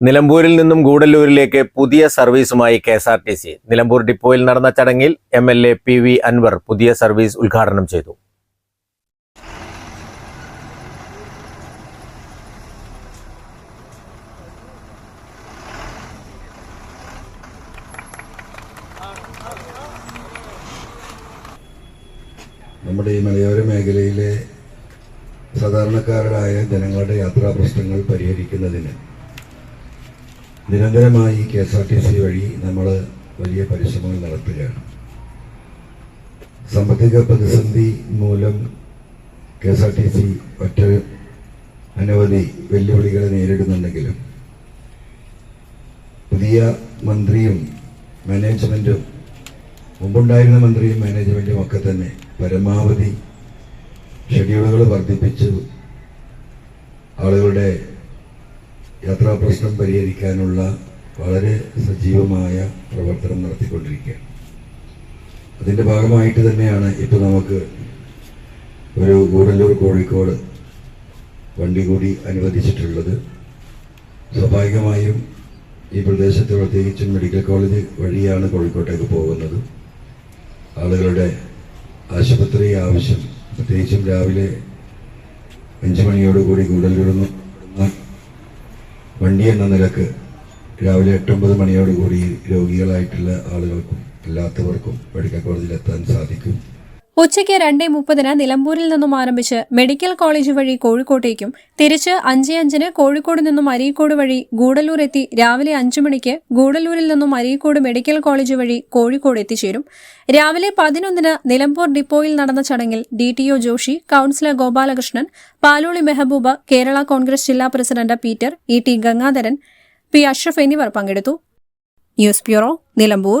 നിലമ്പൂരിൽ നിന്നും ഗൂഡല്ലൂരിലേക്ക് പുതിയ സർവീസുമായി K S R T C. Nilambur ഡിപ്പോയിൽ നടന്ന ചടങ്ങിൽ M L A P V Anvar പുതിയ സർവീസ് ഉദ്ഘാടനം ചെയ്തു. നമ്മുടെ ഈ മലയോര മേഖലയിലെ സാധാരണക്കാരായ ജനങ്ങളുടെ യാത്രാ പ്രശ്നങ്ങൾ പരിഹരിക്കുന്നതിന് നിരന്തരമായി K S R T C വഴി നമ്മൾ വലിയ പരിശ്രമങ്ങൾ നടത്തുകയാണ്. സാമ്പത്തിക പ്രതിസന്ധി മൂലം K S R T C ഒറ്റ അനവധി വെല്ലുവിളികളെ നേരിടുന്നുണ്ടെങ്കിലും പുതിയ മന്ത്രിയും മാനേജ്മെന്റും മുമ്പുണ്ടായിരുന്ന മന്ത്രിയും മാനേജ്മെന്റും ഒക്കെ തന്നെ പരമാവധി ഷെഡ്യൂളുകൾ വർദ്ധിപ്പിച്ചു. ആളുകളുടെ യാത്രാ പ്രശ്നം പരിഹരിക്കാനുള്ള വളരെ സജീവമായ പ്രവർത്തനം നടത്തിക്കൊണ്ടിരിക്കുകയാണ്. അതിന്റെ ഭാഗമായിട്ട് തന്നെയാണ് ഇപ്പോൾ നമുക്ക് ഒരു ഗൂഡല്ലൂർ കോഴിക്കോട് വണ്ടി കൂടി അനുവദിച്ചിട്ടുള്ളത്. സ്വാഭാവികമായും ഈ പ്രദേശത്ത് പ്രത്യേകിച്ചും മെഡിക്കൽ കോളേജ് വഴിയാണ് കോഴിക്കോട്ടേക്ക് പോകുന്നത്. ആളുകളുടെ ആശുപത്രി ആവശ്യം പ്രത്യേകിച്ചും രാവിലെ അഞ്ചു മണിയോടുകൂടി ഗൂഡല്ലൂർ വണ്ടി എന്ന നിലയ്ക്ക് രാവിലെ എട്ടൊമ്പത് മണിയോടുകൂടി രോഗികളായിട്ടുള്ള ആളുകൾക്കും അല്ലാത്തവർക്കും മെഡിക്കൽ കോളേജിലെത്താൻ സാധിക്കും. ഉച്ചയ്ക്ക് രണ്ടേ മുപ്പതിന് നിലമ്പൂരിൽ നിന്നും ആരംഭിച്ച് മെഡിക്കൽ കോളേജ് വഴി കോഴിക്കോട്ടേക്കും തിരിച്ച് അഞ്ചേ അഞ്ചിന് കോഴിക്കോട് നിന്നും അരീക്കോട് വഴി ഗൂഡല്ലൂർ എത്തി രാവിലെ അഞ്ചു മണിക്ക് ഗൂഡല്ലൂരിൽ നിന്നും അരീക്കോട് മെഡിക്കൽ കോളേജ് വഴി കോഴിക്കോട് എത്തിച്ചേരും. രാവിലെ പതിനൊന്നിന് നിലമ്പൂർ ഡിപ്പോയിൽ നടന്ന ചടങ്ങിൽ D T O Joshi councillor Gopalakrishnan Paloli Mehbooba Kerala Congress ജില്ലാ president Peter E T Gangadharan P Ashraf എന്നിവർ പങ്കെടുത്തു. News bureau Nilambur.